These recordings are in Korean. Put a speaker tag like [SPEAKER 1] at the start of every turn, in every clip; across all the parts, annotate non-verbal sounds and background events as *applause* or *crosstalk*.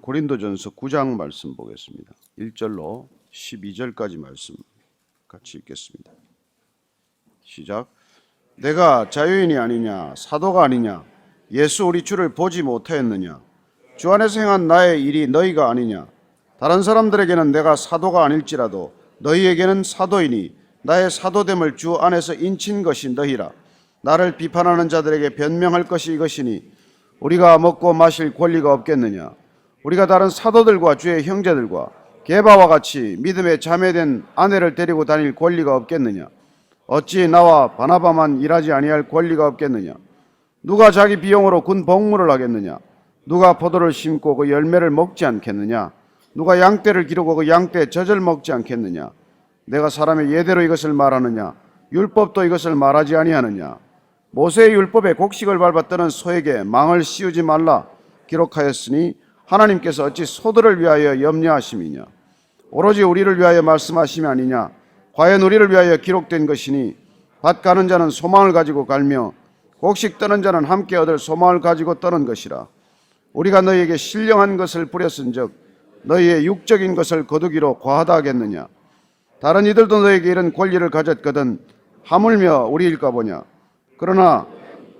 [SPEAKER 1] 고린도전서 9장 말씀 보겠습니다. 1절로 12절까지 말씀 같이 읽겠습니다. 시작. 내가 자유인이 아니냐 사도가 아니냐 예수 우리 주를 보지 못하였느냐 주 안에서 행한 나의 일이 너희가 아니냐 다른 사람들에게는 내가 사도가 아닐지라도 너희에게는 사도이니 나의 사도됨을 주 안에서 인친 것이 너희라 나를 비판하는 자들에게 변명할 것이 이것이니 우리가 먹고 마실 권리가 없겠느냐 우리가 다른 사도들과 주의 형제들과 게바와 같이 믿음에 자매된 아내를 데리고 다닐 권리가 없겠느냐? 어찌 나와 바나바만 일하지 아니할 권리가 없겠느냐? 누가 자기 비용으로 군 복무를 하겠느냐? 누가 포도를 심고 그 열매를 먹지 않겠느냐? 누가 양떼를 기르고 그 양떼 젖을 먹지 않겠느냐? 내가 사람의 예대로 이것을 말하느냐? 율법도 이것을 말하지 아니하느냐? 모세의 율법에 곡식을 밟아 뜨는 소에게 망을 씌우지 말라 기록하였으니 하나님께서 어찌 소들을 위하여 염려하심이냐? 오로지 우리를 위하여 말씀하심이 아니냐? 과연 우리를 위하여 기록된 것이니? 밭 가는 자는 소망을 가지고 갈며 곡식 떠는 자는 함께 얻을 소망을 가지고 떠는 것이라. 우리가 너희에게 신령한 것을 뿌렸은즉 너희의 육적인 것을 거두기로 과하다 하겠느냐? 다른 이들도 너에게 이런 권리를 가졌거든 하물며 우리일까 보냐? 그러나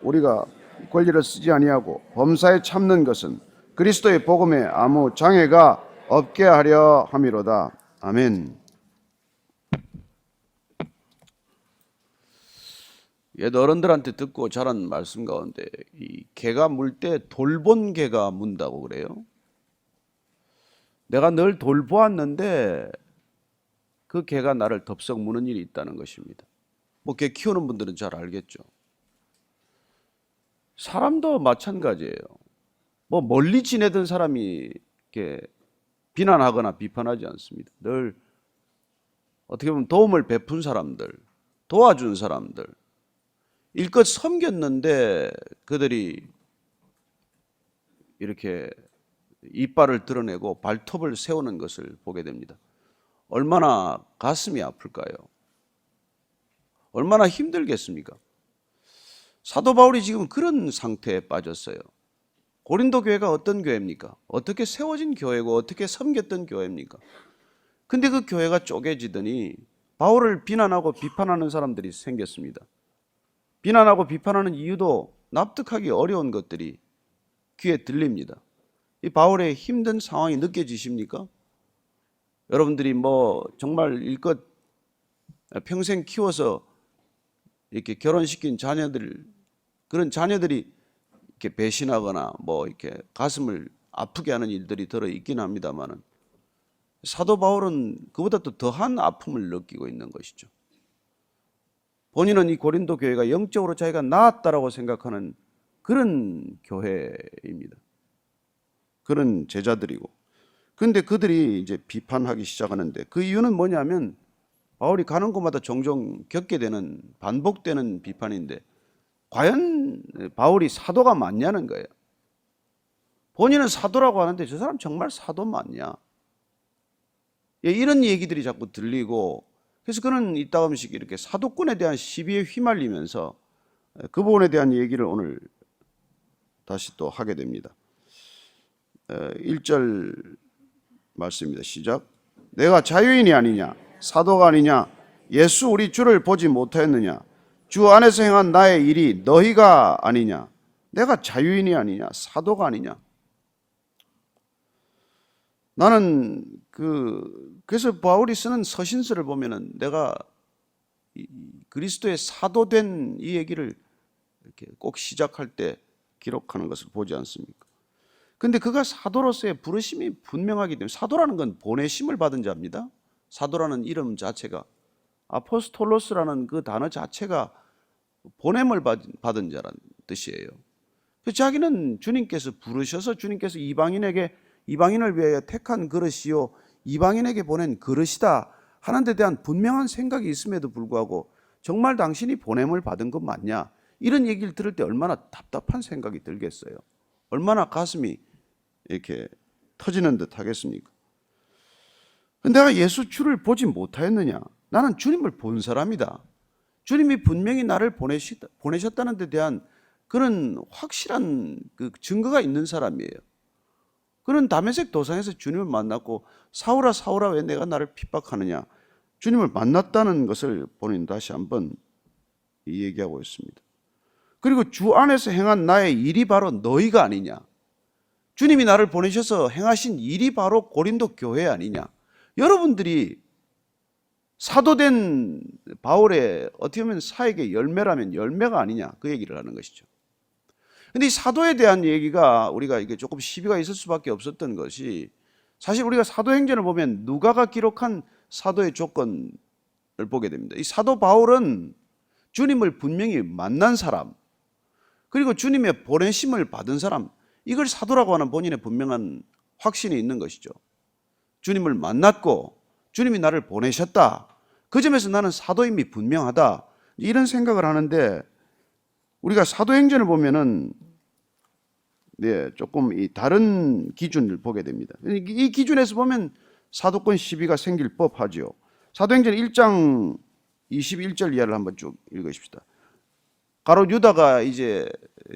[SPEAKER 1] 우리가 권리를 쓰지 아니하고 범사에 참는 것은 그리스도의 복음에 아무 장애가 없게 하려 함이로다 아멘. 옛 어른들한테 듣고 자란 말씀 가운데 이 개가 물 때 돌본 개가 문다고 그래요. 내가 늘 돌보았는데 그 개가 나를 덥석 무는 일이 있다는 것입니다. 뭐 개 키우는 분들은 잘 알겠죠. 사람도 마찬가지예요. 뭐 멀리 지내던 사람이 이렇게 비난하거나 비판하지 않습니다. 늘 어떻게 보면 도움을 베푼 사람들, 도와준 사람들, 일껏 섬겼는데 그들이 이렇게 이빨을 드러내고 발톱을 세우는 것을 보게 됩니다. 얼마나 가슴이 아플까요? 얼마나 힘들겠습니까? 사도 바울이 지금 그런 상태에 빠졌어요. 고린도 교회가 어떤 교회입니까? 어떻게 세워진 교회고 어떻게 섬겼던 교회입니까? 근데 그 교회가 쪼개지더니 바울을 비난하고 비판하는 사람들이 생겼습니다. 비난하고 비판하는 이유도 납득하기 어려운 것들이 귀에 들립니다. 이 바울의 힘든 상황이 느껴지십니까? 여러분들이 뭐 정말 일껏 평생 키워서 이렇게 결혼시킨 자녀들 그런 자녀들이 이렇게 배신하거나 뭐 이렇게 가슴을 아프게 하는 일들이 들어 있긴 합니다만은 사도 바울은 그보다 또 더한 아픔을 느끼고 있는 것이죠. 본인은 이 고린도 교회가 영적으로 자기가 나았다라고 생각하는 그런 교회입니다. 그런 제자들이고. 근데 그들이 이제 비판하기 시작하는데 그 이유는 뭐냐면 바울이 가는 곳마다 종종 겪게 되는 반복되는 비판인데 과연 바울이 사도가 맞냐는 거예요. 본인은 사도라고 하는데 저 사람 정말 사도 맞냐? 예, 이런 얘기들이 자꾸 들리고 그래서 그는 이따금씩 이렇게 사도권에 대한 시비에 휘말리면서 그 부분에 대한 얘기를 오늘 다시 또 하게 됩니다. 1절 말씀입니다. 시작. 내가 자유인이 아니냐? 사도가 아니냐? 예수 우리 주를 보지 못하였느냐? 주 안에서 행한 나의 일이 너희가 아니냐? 내가 자유인이 아니냐? 사도가 아니냐? 나는 그 그래서 바울이 쓰는 서신서를 보면은 내가 그리스도의 사도된 이 얘기를 이렇게 꼭 시작할 때 기록하는 것을 보지 않습니까? 근데 그가 사도로서의 부르심이 분명하기 때문에 사도라는 건 보내심을 받은 자입니다. 사도라는 이름 자체가 아포스톨로스라는 그 단어 자체가 보냄을 받은 자라는 뜻이에요. 그 자기는 주님께서 부르셔서 주님께서 이방인에게 이방인을 위하여 택한 그릇이요 이방인에게 보낸 그릇이다 하는 데 대한 분명한 생각이 있음에도 불구하고 정말 당신이 보냄을 받은 것 맞냐 이런 얘기를 들을 때 얼마나 답답한 생각이 들겠어요. 얼마나 가슴이 이렇게 터지는 듯 하겠습니까? 내가 예수 주를 보지 못하였느냐? 나는 주님을 본 사람이다. 주님이 분명히 나를 보내셨다는 데 대한 그런 확실한 그 증거가 있는 사람이에요. 그는 다메섹 도상에서 주님을 만났고 사울아 사울아 왜 내가 나를 핍박하느냐 주님을 만났다는 것을 본인 다시 한번 얘기하고 있습니다. 그리고 주 안에서 행한 나의 일이 바로 너희가 아니냐. 주님이 나를 보내셔서 행하신 일이 바로 고린도 교회 아니냐. 여러분들이 사도된 바울의 어떻게 보면 사역의 열매라면 열매가 아니냐. 그 얘기를 하는 것이죠. 근데 이 사도에 대한 얘기가 우리가 이게 조금 시비가 있을 수밖에 없었던 것이 사실 우리가 사도행전을 보면 누가가 기록한 사도의 조건을 보게 됩니다. 이 사도 바울은 주님을 분명히 만난 사람, 그리고 주님의 보내심을 받은 사람, 이걸 사도라고 하는 본인의 분명한 확신이 있는 것이죠. 주님을 만났고 주님이 나를 보내셨다. 그 점에서 나는 사도임이 분명하다. 이런 생각을 하는데 우리가 사도행전을 보면은 네, 조금 이 다른 기준을 보게 됩니다. 이- 이 기준에서 보면 사도권 시비가 생길 법하지요. 사도행전 1장 21절 이하를 한번 쭉 읽으십시다. 가로 유다가 이제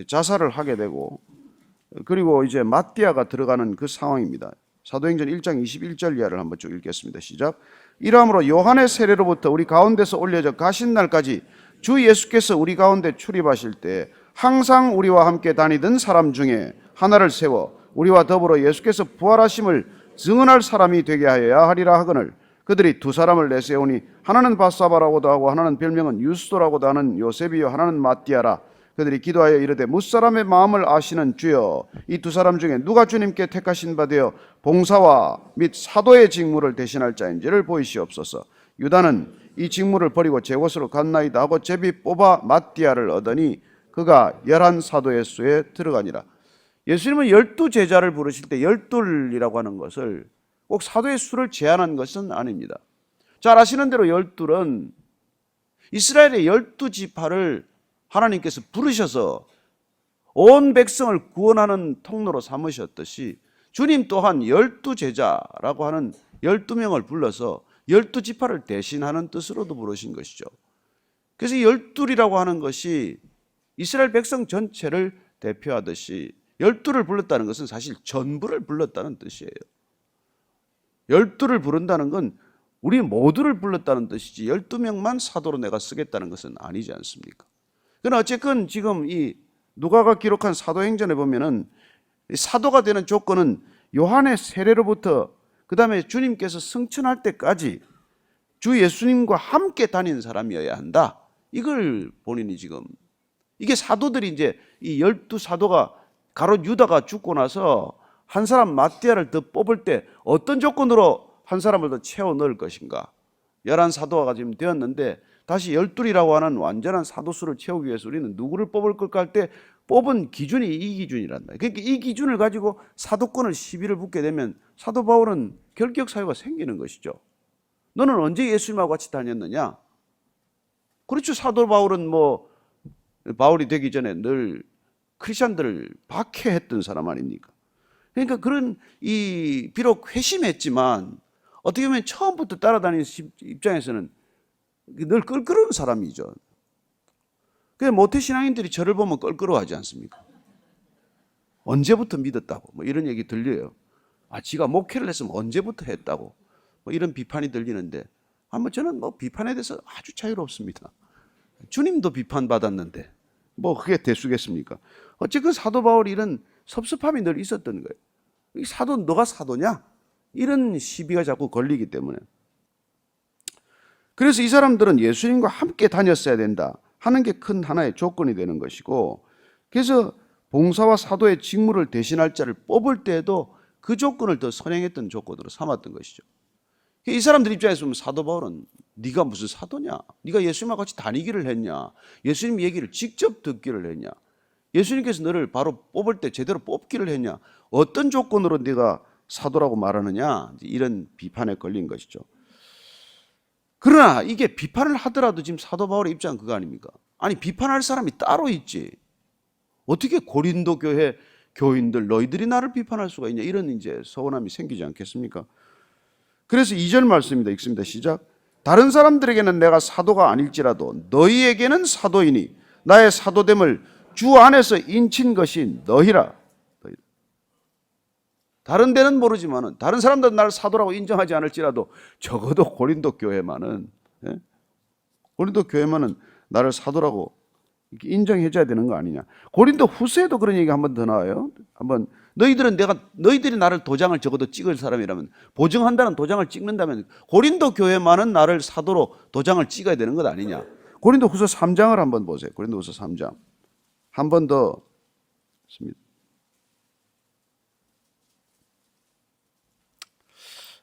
[SPEAKER 1] 자살을 하게 되고 그리고 이제 마띠아가 들어가는 그 상황입니다. 사도행전 1장 21절 이하를 한번 쭉 읽겠습니다. 시작. 이러므로 요한의 세례로부터 우리 가운데서 올려져 가신 날까지 주 예수께서 우리 가운데 출입하실 때 항상 우리와 함께 다니던 사람 중에 하나를 세워 우리와 더불어 예수께서 부활하심을 증언할 사람이 되게 하여야 하리라 하거늘 그들이 두 사람을 내세우니 하나는 바사바라고도 하고 하나는 별명은 유스도라고도 하는 요셉이요 하나는 마띠아라 그들이 기도하여 이르되 무사람의 마음을 아시는 주여 이 두 사람 중에 누가 주님께 택하신 바 되어 봉사와 및 사도의 직무를 대신할 자인지를 보이시옵소서 유다는 이 직무를 버리고 제 곳으로 갔나이다 하고 제비 뽑아 마띠아를 얻으니 그가 열한 사도의 수에 들어가니라 예수님은 열두 제자를 부르실 때 열둘이라고 하는 것을 꼭 사도의 수를 제한한 것은 아닙니다. 잘 아시는 대로 열둘은 이스라엘의 열두 지파를 하나님께서 부르셔서 온 백성을 구원하는 통로로 삼으셨듯이 주님 또한 열두 제자라고 하는 열두 명을 불러서 열두 지파를 대신하는 뜻으로도 부르신 것이죠. 그래서 이 열둘이라고 하는 것이 이스라엘 백성 전체를 대표하듯이 열두를 불렀다는 것은 사실 전부를 불렀다는 뜻이에요. 열두를 부른다는 건 우리 모두를 불렀다는 뜻이지 열두 명만 사도로 내가 쓰겠다는 것은 아니지 않습니까? 그러나 어쨌건 지금 이 누가가 기록한 사도행전에 보면은 이 사도가 되는 조건은 요한의 세례로부터 그 다음에 주님께서 승천할 때까지 주 예수님과 함께 다닌 사람이어야 한다. 이걸 본인이 지금 이게 사도들이 이제 이 열두 사도가 가로 유다가 죽고 나서 한 사람 마띠아를 더 뽑을 때 어떤 조건으로 한 사람을 더 채워 넣을 것인가? 열한 사도가 지금 되었는데 다시 열둘이라고 하는 완전한 사도수를 채우기 위해서 우리는 누구를 뽑을 걸까 할 때 뽑은 기준이 이 기준이란다. 그러니까 이 기준을 가지고 사도권을 시비를 붙게 되면 사도 바울은 결격 사유가 생기는 것이죠. 너는 언제 예수님하고 같이 다녔느냐? 그렇죠. 사도 바울은 뭐 바울이 되기 전에 늘 크리스천들을 박해했던 사람 아닙니까? 그러니까 그런 이 비록 회심했지만 어떻게 보면 처음부터 따라다니는 입장에서는 늘 껄끄러운 사람이죠. 그 모태 신앙인들이 저를 보면 껄끄러워하지 않습니까? 언제부터 믿었다고 뭐 이런 얘기 들려요. 아, 지가 목회를 했으면 언제부터 했다고 뭐 이런 비판이 들리는데 아마 저는 뭐 비판에 대해서 아주 자유롭습니다. 주님도 비판받았는데 뭐 그게 대수겠습니까? 어쨌든 사도 바울 이런 섭섭함이 늘 있었던 거예요. 이 사도 너가 사도냐? 이런 시비가 자꾸 걸리기 때문에 그래서 이 사람들은 예수님과 함께 다녔어야 된다 하는 게 큰 하나의 조건이 되는 것이고 그래서 봉사와 사도의 직무를 대신할 자를 뽑을 때에도 그 조건을 더 선행했던 조건으로 삼았던 것이죠. 이 사람들 입장에서 보면 사도 바울은 네가 무슨 사도냐? 네가 예수님과 같이 다니기를 했냐? 예수님 얘기를 직접 듣기를 했냐? 예수님께서 너를 바로 뽑을 때 제대로 뽑기를 했냐? 어떤 조건으로 네가 사도라고 말하느냐? 이런 비판에 걸린 것이죠. 그러나 이게 비판을 하더라도 지금 사도 바울의 입장은 그거 아닙니까? 아니 비판할 사람이 따로 있지. 어떻게 고린도 교회 교인들 너희들이 나를 비판할 수가 있냐? 이런 이제 서운함이 생기지 않겠습니까? 그래서 2절 말씀입니다. 읽습니다. 시작. 다른 사람들에게는 내가 사도가 아닐지라도 너희에게는 사도이니 나의 사도됨을 주 안에서 인친 것이 너희라. 다른 데는 모르지만은 다른 사람들은 나를 사도라고 인정하지 않을지라도 적어도 고린도 교회만은 예? 고린도 교회만은 나를 사도라고 인정해줘야 되는 거 아니냐. 고린도 후서에도 그런 얘기 한 번 더 나와요. 한번 너희들은 내가 너희들이 나를 도장을 적어도 찍을 사람이라면 보증한다는 도장을 찍는다면 고린도 교회만은 나를 사도로 도장을 찍어야 되는 것 아니냐. 고린도 후서 3장을 한번 보세요. 고린도 후서 3장. 한 번더 씁니다.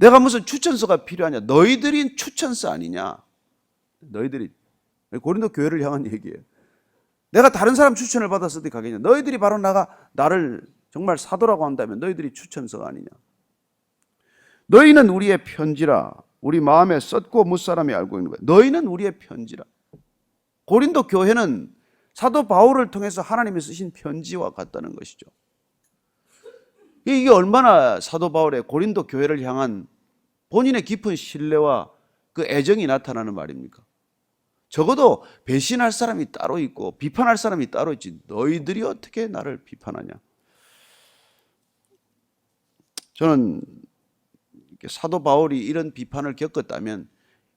[SPEAKER 1] 내가 무슨 추천서가 필요하냐? 너희들이 추천서 아니냐? 너희들이 고린도 교회를 향한 얘기예요. 내가 다른 사람 추천을 받았을 때 가겠냐? 너희들이 바로 나가 나를 정말 사도라고 한다면 너희들이 추천서가 아니냐? 너희는 우리의 편지라 우리 마음에 썼고 무사람이 알고 있는 거야. 너희는 우리의 편지라. 고린도 교회는 사도 바울을 통해서 하나님이 쓰신 편지와 같다는 것이죠. 이게 얼마나 사도 바울의 고린도 교회를 향한 본인의 깊은 신뢰와 그 애정이 나타나는 말입니까? 적어도 배신할 사람이 따로 있고 비판할 사람이 따로 있지 너희들이 어떻게 나를 비판하냐? 저는 사도 바울이 이런 비판을 겪었다면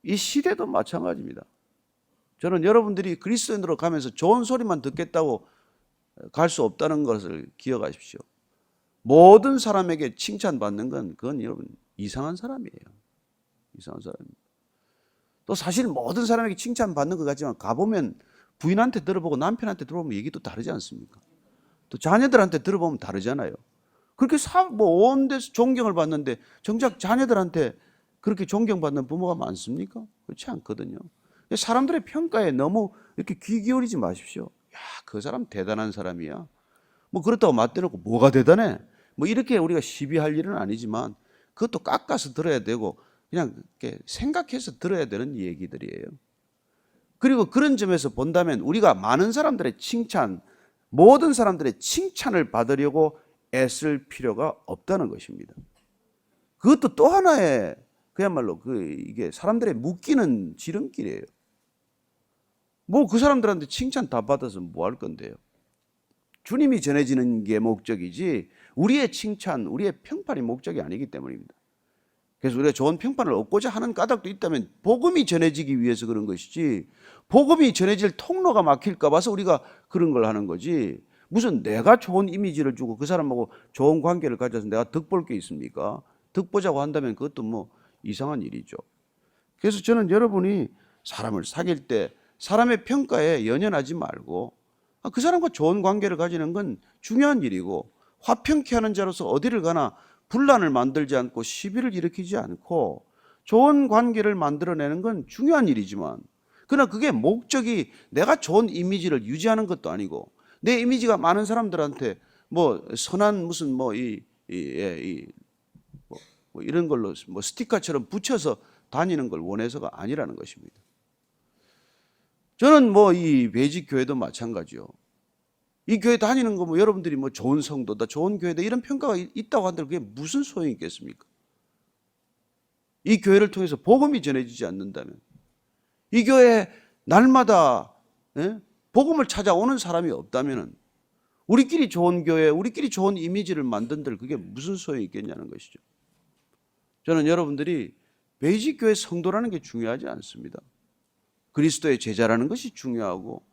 [SPEAKER 1] 이 시대도 마찬가지입니다. 저는 여러분들이 그리스도인으로 가면서 좋은 소리만 듣겠다고 갈 수 없다는 것을 기억하십시오. 모든 사람에게 칭찬받는 건 그건 여러분 이상한 사람이에요. 이상한 사람입니다. 또 사실 모든 사람에게 칭찬받는 것 같지만 가보면 부인한테 들어보고 남편한테 들어보면 얘기 또 다르지 않습니까? 또 자녀들한테 들어보면 다르잖아요. 그렇게 사, 뭐, 온 데서 존경을 받는데 정작 자녀들한테 그렇게 존경받는 부모가 많습니까? 그렇지 않거든요. 사람들의 평가에 너무 이렇게 귀 기울이지 마십시오. 야, 그 사람 대단한 사람이야. 뭐 그렇다고 맞대놓고 뭐가 대단해? 뭐 이렇게 우리가 시비할 일은 아니지만 그것도 깎아서 들어야 되고 그냥 이렇게 생각해서 들어야 되는 얘기들이에요. 그리고 그런 점에서 본다면 우리가 많은 사람들의 칭찬, 모든 사람들의 칭찬을 받으려고 애쓸 필요가 없다는 것입니다. 그것도 또 하나의 그야말로 그 이게 사람들의 묶이는 지름길이에요. 뭐 그 사람들한테 칭찬 다 받아서 뭐 할 건데요? 주님이 전해지는 게 목적이지 우리의 칭찬, 우리의 평판이 목적이 아니기 때문입니다. 그래서 우리가 좋은 평판을 얻고자 하는 까닭도 있다면 복음이 전해지기 위해서 그런 것이지 복음이 전해질 통로가 막힐까 봐서 우리가 그런 걸 하는 거지 무슨 내가 좋은 이미지를 주고 그 사람하고 좋은 관계를 가져서 내가 득 볼 게 있습니까? 득 보자고 한다면 그것도 뭐 이상한 일이죠. 그래서 저는 여러분이 사람을 사귈 때 사람의 평가에 연연하지 말고 아, 그 사람과 좋은 관계를 가지는 건 중요한 일이고 화평케 하는 자로서 어디를 가나 분란을 만들지 않고 시비를 일으키지 않고 좋은 관계를 만들어내는 건 중요한 일이지만 그러나 그게 목적이 내가 좋은 이미지를 유지하는 것도 아니고 내 이미지가 많은 사람들한테 뭐 선한 무슨 뭐이 이, 예, 이, 뭐, 뭐 이런 걸로 뭐 스티커처럼 붙여서 다니는 걸 원해서가 아니라는 것입니다. 저는 뭐이 배직 교회도 마찬가지요. 이 교회 다니는 거 뭐 여러분들이 뭐 좋은 성도다, 좋은 교회다 이런 평가가 있- 있다고 한들 그게 무슨 소용이 있겠습니까? 이 교회를 통해서 복음이 전해지지 않는다면 이 교회 날마다 예? 복음을 찾아오는 사람이 없다면은 우리끼리 좋은 교회, 우리끼리 좋은 이미지를 만든들 그게 무슨 소용이 있겠냐는 것이죠. 저는 여러분들이 베이직 교회 성도라는 게 중요하지 않습니다. 그리스도의 제자라는 것이 중요하고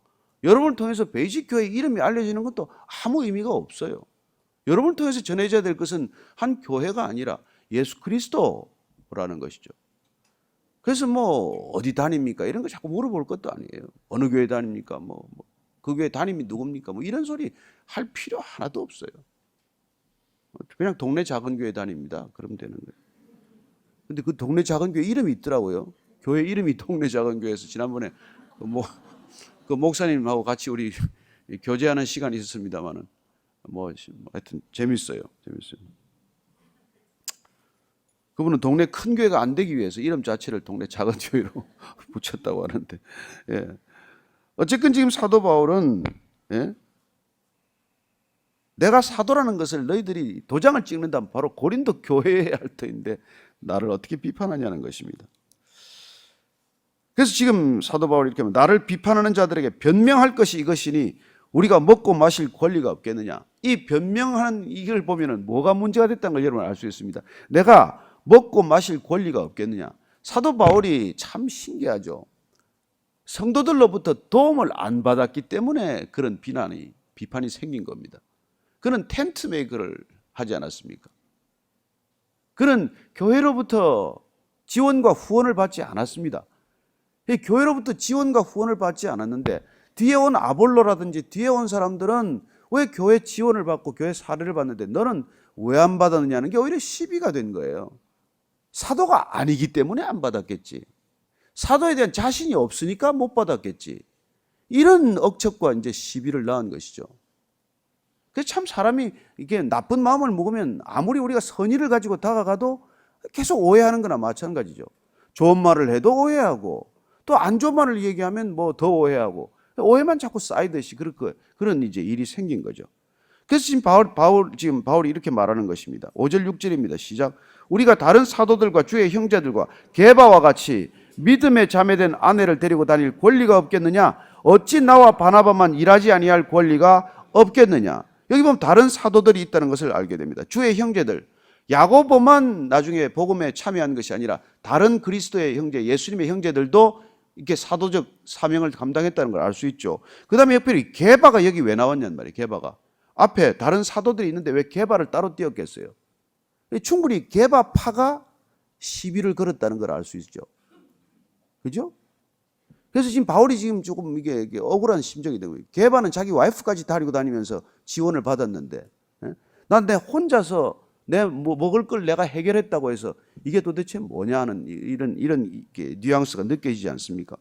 [SPEAKER 1] 여러분을 통해서 베이직 교회 이름이 알려지는 것도 아무 의미가 없어요. 여러분을 통해서 전해져야 될 것은 한 교회가 아니라 예수 그리스도라는 것이죠. 그래서 뭐 어디 다닙니까 이런 거 자꾸 물어볼 것도 아니에요. 어느 교회 다닙니까? 뭐그 교회 담임이 누굽니까? 뭐 이런 소리 할 필요 하나도 없어요. 그냥 동네 작은 교회 다닙니다. 그러면 되는 거예요. 근데 그 동네 작은 교회 이름이 있더라고요. 교회 이름이 동네 작은 교회에서 지난번에 그 뭐, 그 목사님하고 같이 우리 *laughs* 교제하는 시간이 있었습니다만은 뭐 하여튼 재밌어요. 재밌어요. 그분은 동네 큰 교회가 안 되기 위해서 이름 자체를 동네 작은 *laughs* 교회로 *laughs* 붙였다고 하는데, 예. 어쨌든 지금 사도 바울은 예? 내가 사도라는 것을 너희들이 도장을 찍는다면 바로 고린도 교회에 할 터인데 나를 어떻게 비판하냐는 것입니다. 그래서 지금 사도 바울이 이렇게 하면 나를 비판하는 자들에게 변명할 것이 이것이니 우리가 먹고 마실 권리가 없겠느냐. 이 변명하는 이걸 보면은 뭐가 문제가 됐다는 걸 여러분 알 수 있습니다. 내가 먹고 마실 권리가 없겠느냐. 사도 바울이 참 신기하죠. 성도들로부터 도움을 안 받았기 때문에 그런 비난이 비판이 생긴 겁니다. 그는 텐트 메이커를 하지 않았습니까? 그는 교회로부터 지원과 후원을 받지 않았습니다. 이 교회로부터 지원과 후원을 받지 않았는데 뒤에 온 아볼로라든지 뒤에 온 사람들은 왜 교회 지원을 받고 교회 사례를 받는데 너는 왜 안 받았느냐는 게 오히려 시비가 된 거예요. 사도가 아니기 때문에 안 받았겠지. 사도에 대한 자신이 없으니까 못 받았겠지. 이런 억척과 이제 시비를 낳은 것이죠. 그래서 참 사람이 이게 나쁜 마음을 먹으면 아무리 우리가 선의를 가지고 다가가도 계속 오해하는 거나 마찬가지죠. 좋은 말을 해도 오해하고 또 안 좋은 말을 얘기하면 뭐 더 오해하고 오해만 자꾸 쌓이듯이 그런 거 그런 이제 일이 생긴 거죠. 그래서 지금 바울, 바울 지금 바울이 이렇게 말하는 것입니다. 5절 6절입니다. 시작. 우리가 다른 사도들과 주의 형제들과 게바와 같이 믿음에 자매된 아내를 데리고 다닐 권리가 없겠느냐? 어찌 나와 바나바만 일하지 아니할 권리가 없겠느냐? 여기 보면 다른 사도들이 있다는 것을 알게 됩니다. 주의 형제들. 야고보만 나중에 복음에 참여한 것이 아니라 다른 그리스도의 형제, 예수님의 형제들도 이렇게 사도적 사명을 감당했다는 걸 알 수 있죠. 그 다음에 옆에 게바가 여기 왜 나왔냔 말이에요. 게바가. 앞에 다른 사도들이 있는데 왜 게바를 따로 띄었겠어요? 충분히 게바파가 시비를 걸었다는 걸 알 수 있죠. 그죠? 그래서 지금 바울이 지금 조금 이게, 이게 억울한 심정이 되고 게바는 자기 와이프까지 데리고 다니면서 지원을 받았는데 예? 난내 혼자서 내 뭐 먹을 걸 내가 해결했다고 해서 이게 도대체 뭐냐 하는 이런 이런 뉘앙스가 느껴지지 않습니까?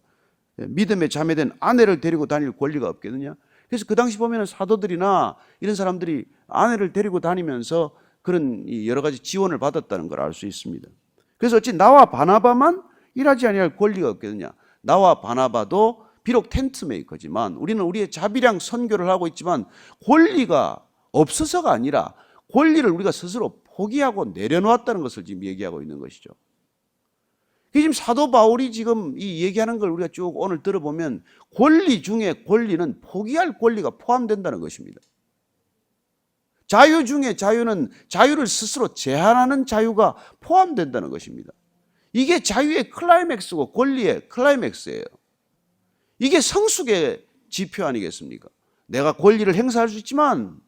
[SPEAKER 1] 예, 믿음에 자매된 아내를 데리고 다닐 권리가 없겠느냐? 그래서 그 당시 보면은 사도들이나 이런 사람들이 아내를 데리고 다니면서 그런 이 여러 가지 지원을 받았다는 걸 알 수 있습니다. 그래서 어찌 나와 바나바만 일하지 아니할 권리가 없겠느냐? 나와 바나바도 비록 텐트 메이커지만 우리는 우리의 자비량 선교를 하고 있지만 권리가 없어서가 아니라 권리를 우리가 스스로 포기하고 내려놓았다는 것을 지금 얘기하고 있는 것이죠. 지금 사도 바울이 지금 이 얘기하는 걸 우리가 쭉 오늘 들어보면 권리 중에 권리는 포기할 권리가 포함된다는 것입니다. 자유 중에 자유는 자유를 스스로 제한하는 자유가 포함된다는 것입니다. 이게 자유의 클라이맥스고 권리의 클라이맥스예요. 이게 성숙의 지표 아니겠습니까? 내가 권리를 행사할 수 있지만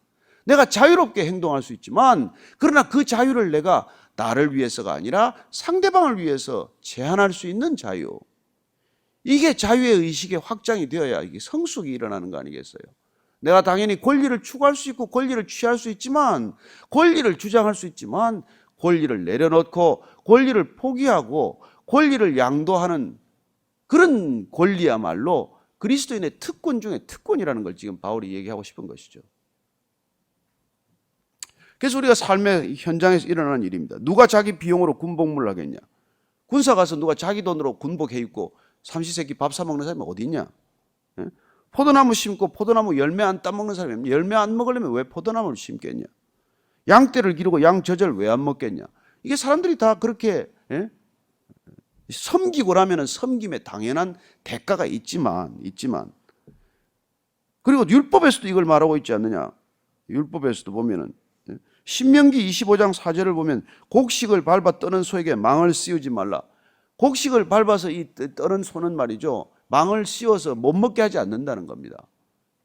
[SPEAKER 1] 내가 자유롭게 행동할 수 있지만 그러나 그 자유를 내가 나를 위해서가 아니라 상대방을 위해서 제한할 수 있는 자유. 이게 자유의 의식의 확장이 되어야 이게 성숙이 일어나는 거 아니겠어요? 내가 당연히 권리를 추구할 수 있고 권리를 취할 수 있지만 권리를 주장할 수 있지만 권리를 내려놓고 권리를 포기하고 권리를 양도하는 그런 권리야말로 그리스도인의 특권 중에 특권이라는 걸 지금 바울이 얘기하고 싶은 것이죠. 그래서 우리가 삶의 현장에서 일어나는 일입니다. 누가 자기 비용으로 군복무를 하겠냐? 군사 가서 누가 자기 돈으로 군복 해 입고 삼시세끼 밥 사 먹는 사람이 어디 있냐? 예? 포도나무 심고 포도나무 열매 안 따먹는 사람이 열매 안 먹으려면 왜 포도나무를 심겠냐? 양떼를 기르고 양 젖을 왜 안 먹겠냐? 이게 사람들이 다 그렇게 예? 섬기고 나면은 섬김에 당연한 대가가 있지만 있지만 그리고 율법에서도 이걸 말하고 있지 않느냐? 율법에서도 보면은 예? 신명기 25장 4절을 보면 곡식을 밟아 떠는 소에게 망을 씌우지 말라. 곡식을 밟아서 이 떠는 소는 말이죠. 망을 씌워서 못 먹게 하지 않는다는 겁니다.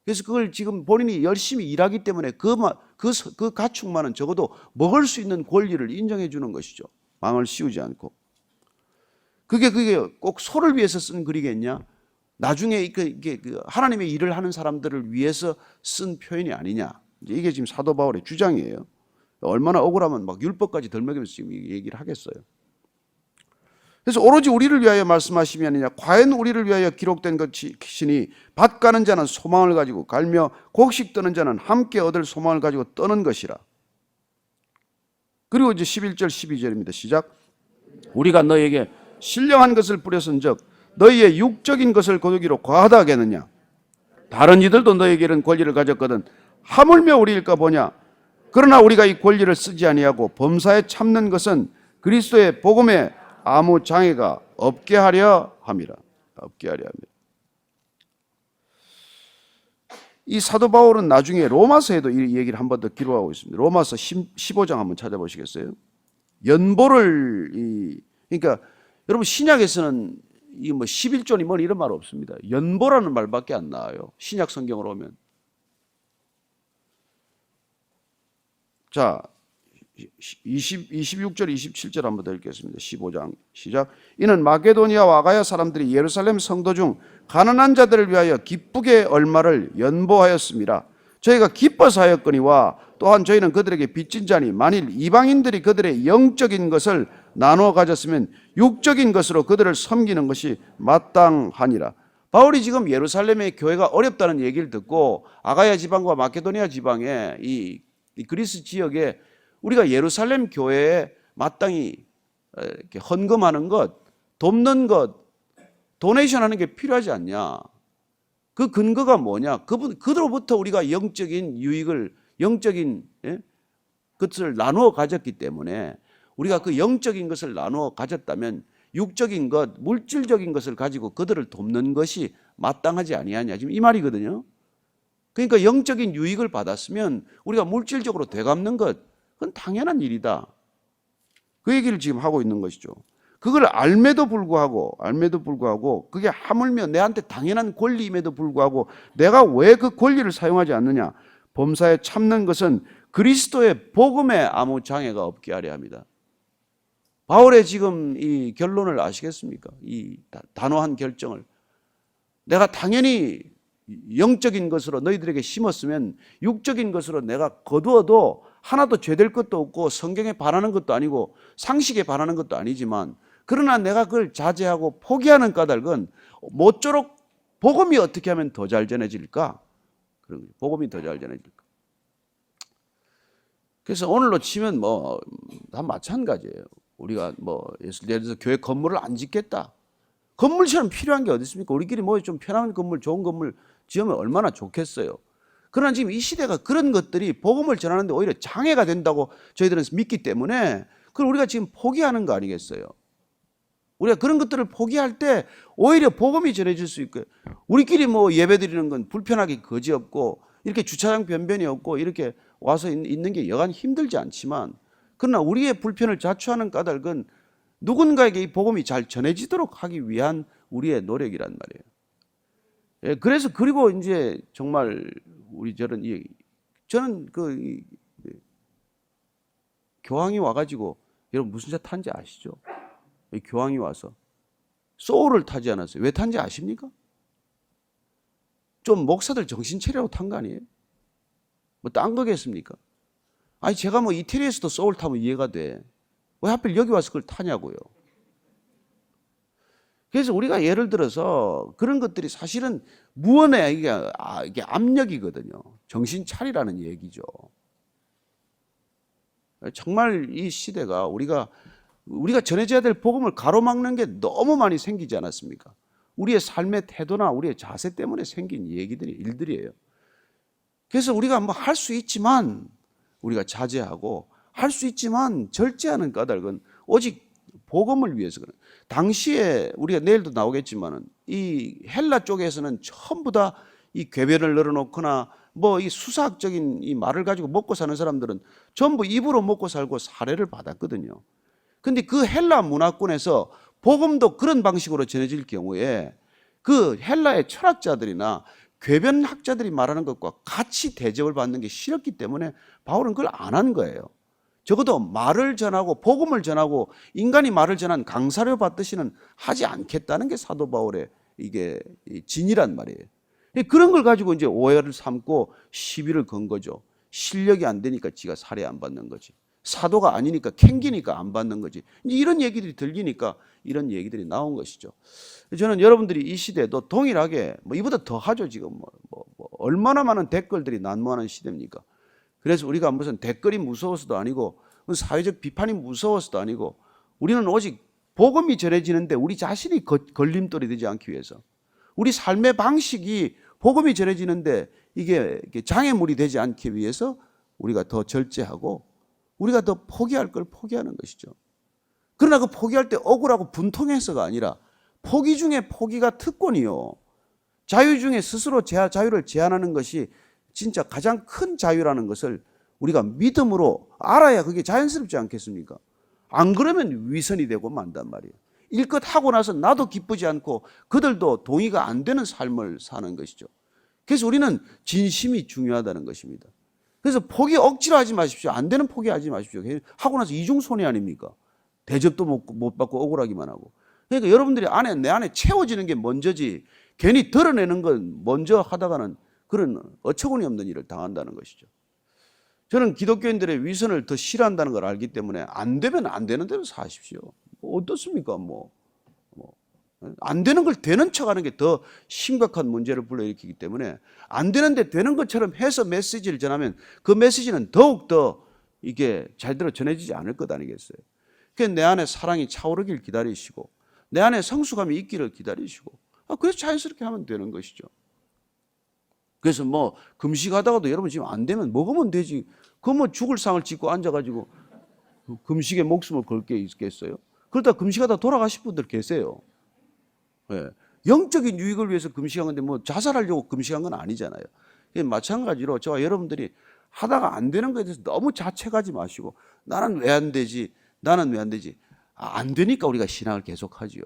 [SPEAKER 1] 그래서 그걸 지금 본인이 열심히 일하기 때문에 그, 그, 그 가축만은 적어도 먹을 수 있는 권리를 인정해 주는 것이죠. 망을 씌우지 않고. 그게, 그게 꼭 소를 위해서 쓴 글이겠냐? 나중에 이게 그 하나님의 일을 하는 사람들을 위해서 쓴 표현이 아니냐? 이게 지금 사도 바울의 주장이에요. 얼마나 억울하면 막 율법까지 덜먹이면서 지금 얘기를 하겠어요. 그래서 오로지 우리를 위하여 말씀하심이 아니냐. 과연 우리를 위하여 기록된 것이니 밭 가는 자는 소망을 가지고 갈며 곡식 떠는 자는 함께 얻을 소망을 가지고 떠는 것이라. 그리고 이제 11절 12절입니다. 시작. 우리가 너에게 신령한 것을 뿌렸은즉 너희의 육적인 것을 거두기로 과하다 하겠느냐? 다른 이들도 너에게 이런 권리를 가졌거든 하물며 우리일까 보냐 그러나 우리가 이 권리를 쓰지 아니하고 범사에 참는 것은 그리스도의 복음에 아무 장애가 없게 하려 함이라 없게 하려 함이라 이 사도 바울은 나중에 로마서에도 이 얘기를 한 번 더 기록하고 있습니다. 로마서 15장 한번 찾아보시겠어요? 연보를 이 그러니까 여러분 신약에서는 이 뭐 11조니 뭐 이런 말 없습니다. 연보라는 말밖에 안 나와요. 신약 성경으로 오면. 자, 20, 26절, 27절 한번 더 읽겠습니다. 15장 시작. 이는 마게도니아와 아가야 사람들이 예루살렘 성도 중 가난한 자들을 위하여 기쁘게 얼마를 연보하였습니다. 저희가 기뻐서 하였거니와 또한 저희는 그들에게 빚진 자니 만일 이방인들이 그들의 영적인 것을 나누어 가졌으면 육적인 것으로 그들을 섬기는 것이 마땅하니라. 바울이 지금 예루살렘의 교회가 어렵다는 얘기를 듣고 아가야 지방과 마케도니아 지방의 이, 이 그리스 지역에 우리가 예루살렘 교회에 마땅히 어, 이렇게 헌금하는 것, 돕는 것, 도네이션 하는 게 필요하지 않냐? 그 근거가 뭐냐? 그분 그들로부터 우리가 영적인 유익을 영적인 예? 것을 나누어 가졌기 때문에 우리가 그 영적인 것을 나누어 가졌다면 육적인 것, 물질적인 것을 가지고 그들을 돕는 것이 마땅하지 아니하냐 지금 이 말이거든요. 그러니까 영적인 유익을 받았으면 우리가 물질적으로 되갚는 것 그건 당연한 일이다. 그 얘기를 지금 하고 있는 것이죠. 그걸 알매도 불구하고 알매도 불구하고 그게 하물며 내한테 당연한 권리임에도 불구하고 내가 왜 그 권리를 사용하지 않느냐? 범사에 참는 것은 그리스도의 복음에 아무 장애가 없게 하려 합니다. 바울의 지금 이 결론을 아시겠습니까? 이 단호한 결정을 내가 당연히 영적인 것으로 너희들에게 심었으면 육적인 것으로 내가 거두어도 하나도 죄될 것도 없고 성경에 반하는 것도 아니고 상식에 반하는 것도 아니지만 그러나 내가 그걸 자제하고 포기하는 까닭은 모쪼록 복음이 어떻게 하면 더 잘 전해질까? 그런 거죠. 복음이 더 잘 전해질까? 그래서 오늘로 치면 뭐 다 마찬가지예요. 우리가 뭐 예를 들어서 교회 건물을 안 짓겠다. 건물처럼 필요한 게 어디 있습니까? 우리끼리 뭐 좀 편한 건물, 좋은 건물 지으면 얼마나 좋겠어요. 그러나 지금 이 시대가 그런 것들이 복음을 전하는데 오히려 장애가 된다고 저희들은 믿기 때문에 그걸 우리가 지금 포기하는 거 아니겠어요? 우리가 그런 것들을 포기할 때 오히려 복음이 전해질 수 있고 우리끼리 뭐 예배 드리는 건 불편하게 거지 없고 이렇게 주차장 변변이 없고 이렇게 와서 있는 게 여간 힘들지 않지만 그러나 우리의 불편을 자초하는 까닭은 누군가에게 이 복음이 잘 전해지도록 하기 위한 우리의 노력이란 말이에요. 예, 그래서 그리고 이제 정말 우리 저런 이 저는 그 이, 교황이 와가지고 여러분 무슨 차 탄지 아시죠? 이 교황이 와서 소울을 타지 않았어요. 왜 탄지 아십니까? 좀 목사들 정신 차리라고 탄 거 아니에요? 뭐 딴 거겠습니까? 아니 제가 뭐 이태리에서도 소울 타면 이해가 돼. 왜 하필 여기 와서 그걸 타냐고요. 그래서 우리가 예를 들어서 그런 것들이 사실은 무언의 이게, 아, 이게 압력이거든요. 정신 차리라는 얘기죠. 정말 이 시대가 우리가 우리가 전해져야 될 복음을 가로막는 게 너무 많이 생기지 않았습니까? 우리의 삶의 태도나 우리의 자세 때문에 생긴 얘기들이 일들이에요. 그래서 우리가 뭐 할 수 있지만 우리가 자제하고 할 수 있지만 절제하는 까닭은 오직 복음을 위해서 그런. 당시에 우리가 내일도 나오겠지만은 이 헬라 쪽에서는 전부 다이 궤변을 늘어놓거나 뭐 이 수사학적인 이 말을 가지고 먹고 사는 사람들은 전부 입으로 먹고 살고 사례를 받았거든요. 근데 그 헬라 문화권에서 복음도 그런 방식으로 전해질 경우에 그 헬라의 철학자들이나 궤변 학자들이 말하는 것과 같이 대접을 받는 게 싫었기 때문에 바울은 그걸 안 한 거예요. 적어도 말을 전하고 복음을 전하고 인간이 말을 전한 강사료 받듯이는 하지 않겠다는 게 사도 바울의 이게 진이란 말이에요. 그런 걸 가지고 이제 오해를 삼고 시비를 건 거죠. 실력이 안 되니까 지가 살해 안 받는 거지. 사도가 아니니까 캥기니까 안 받는 거지. 이런 얘기들이 들리니까 이런 얘기들이 나온 것이죠. 저는 여러분들이 이 시대도 동일하게 뭐 이보다 더 하죠 지금 뭐, 뭐, 뭐 얼마나 많은 댓글들이 난무하는 시대입니까? 그래서 우리가 무슨 댓글이 무서워서도 아니고 사회적 비판이 무서워서도 아니고 우리는 오직 복음이 전해지는데 우리 자신이 거- 걸림돌이 되지 않기 위해서 우리 삶의 방식이 복음이 전해지는데 이게 장애물이 되지 않기 위해서 우리가 더 절제하고 우리가 더 포기할 걸 포기하는 것이죠. 그러나 그 포기할 때 억울하고 분통해서가 아니라 포기 중에 포기가 특권이요. 자유 중에 스스로 제- 자유를 제한하는 것이 진짜 가장 큰 자유라는 것을 우리가 믿음으로 알아야 그게 자연스럽지 않겠습니까? 안 그러면 위선이 되고 만단 말이에요. 일껏 하고 나서 나도 기쁘지 않고 그들도 동의가 안 되는 삶을 사는 것이죠. 그래서 우리는 진심이 중요하다는 것입니다. 그래서 포기 억지로 하지 마십시오. 안 되는 포기하지 마십시오. 하고 나서 이중 손해 아닙니까? 대접도 못, 못 받고 억울하기만 하고. 그러니까 여러분들이 안에, 내 안에 채워지는 게 먼저지 괜히 드러내는 건 먼저 하다가는 그런 어처구니 없는 일을 당한다는 것이죠. 저는 기독교인들의 위선을 더 싫어한다는 걸 알기 때문에 안 되면 안 되는 대로 사십시오. 뭐 어떻습니까? 뭐, 뭐. 안 되는 걸 되는 척 하는 게 더 심각한 문제를 불러일으키기 때문에 안 되는데 되는 것처럼 해서 메시지를 전하면 그 메시지는 더욱더 이게 잘대로 전해지지 않을 것 아니겠어요? 그내 안에 사랑이 차오르길 기다리시고 내 안에 성숙함이 있기를 기다리시고 아, 그래서 자연스럽게 하면 되는 것이죠. 그래서 뭐 금식하다가도 여러분 지금 안 되면 먹으면 되지. 그뭐 죽을 상을 짓고 앉아가지고 그 금식에 목숨을 걸 게 있겠어요? 그러다 금식하다 돌아가신 분들 계세요. 예. 영적인 유익을 위해서 금식한 건데 뭐 자살하려고 금식한 건 아니잖아요. 예, 마찬가지로 저와 여러분들이 하다가 안 되는 것에 대해서 너무 자책하지 마시고 나는 왜 안 되지? 나는 왜 안 되지? 아, 안 되니까 우리가 신앙을 계속하지요.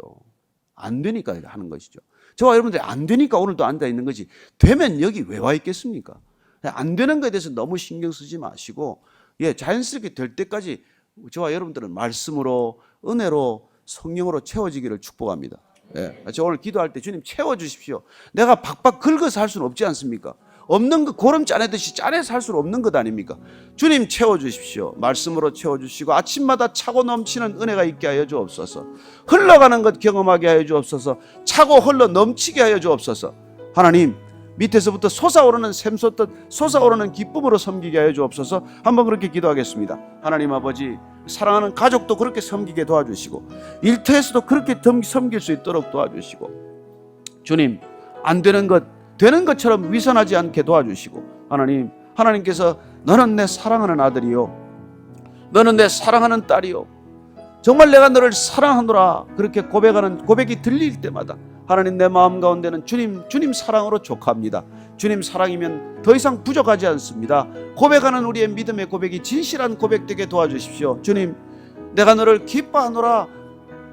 [SPEAKER 1] 안 되니까 하는 것이죠. 저와 여러분들이 안 되니까 오늘도 앉아 있는 거지. 되면 여기 왜 와 있겠습니까? 안 되는 것에 대해서 너무 신경 쓰지 마시고, 예, 자연스럽게 될 때까지 저와 여러분들은 말씀으로, 은혜로, 성령으로 채워지기를 축복합니다. 예, 저 오늘 기도할 때 주님 채워주십시오. 내가 박박 긁어서 할 수는 없지 않습니까? 없는 거 고름 짜내듯이 짜내서 할 수는 없는 것 아닙니까? 주님 채워주십시오. 말씀으로 채워주시고 아침마다 차고 넘치는 은혜가 있게 하여 주옵소서. 흘러가는 것 경험하게 하여 주옵소서. 차고 흘러 넘치게 하여 주옵소서. 하나님 밑에서부터 솟아오르는 샘솟듯 솟아오르는 기쁨으로 섬기게 하여 주옵소서. 한번 그렇게 기도하겠습니다. 하나님 아버지 사랑하는 가족도 그렇게 섬기게 도와주시고 일터에서도 그렇게 섬- 섬길 수 있도록 도와주시고 주님 안 되는 것 되는 것처럼 위선하지 않게 도와주시고 하나님 하나님께서 너는 내 사랑하는 아들이요 너는 내 사랑하는 딸이요 정말 내가 너를 사랑하노라 그렇게 고백하는 고백이 들릴 때마다 하나님 내 마음 가운데는 주님 주님 사랑으로 족합니다. 주님 사랑이면 더 이상 부족하지 않습니다. 고백하는 우리의 믿음의 고백이 진실한 고백되게 도와주십시오. 주님 내가 너를 기뻐하노라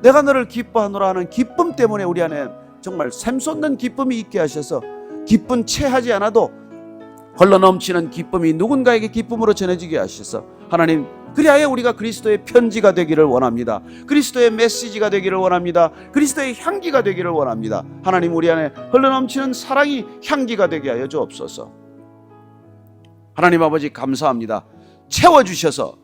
[SPEAKER 1] 내가 너를 기뻐하노라 하는 기쁨 때문에 우리 안에 정말 샘솟는 기쁨이 있게 하셔서 기쁜 채 하지 않아도 흘러 넘치는 기쁨이 누군가에게 기쁨으로 전해지게 하셔서 하나님 그리하여 우리가 그리스도의 편지가 되기를 원합니다. 그리스도의 메시지가 되기를 원합니다. 그리스도의 향기가 되기를 원합니다. 하나님 우리 안에 흘러 넘치는 사랑이 향기가 되게 하여 주옵소서. 하나님 아버지 감사합니다. 채워 주셔서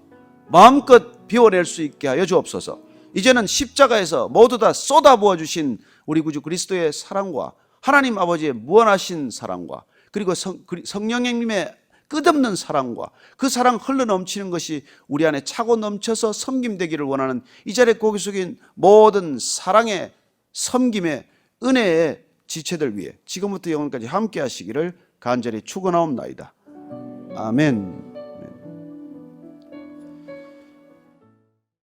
[SPEAKER 1] 마음껏 비워낼 수 있게 하여 주옵소서. 이제는 십자가에서 모두 다 쏟아부어 주신 우리 구주 그리스도의 사랑과 하나님 아버지의 무한하신 사랑과 그리고 성, 성령님의 끝없는 사랑과 그 사랑 흘러 넘치는 것이 우리 안에 차고 넘쳐서 섬김되기를 원하는 이 자리에 고개 숙인 모든 사랑의 섬김의 은혜의 지체들 위해 지금부터 영원까지 함께 하시기를 간절히 축원하옵나이다. 아멘.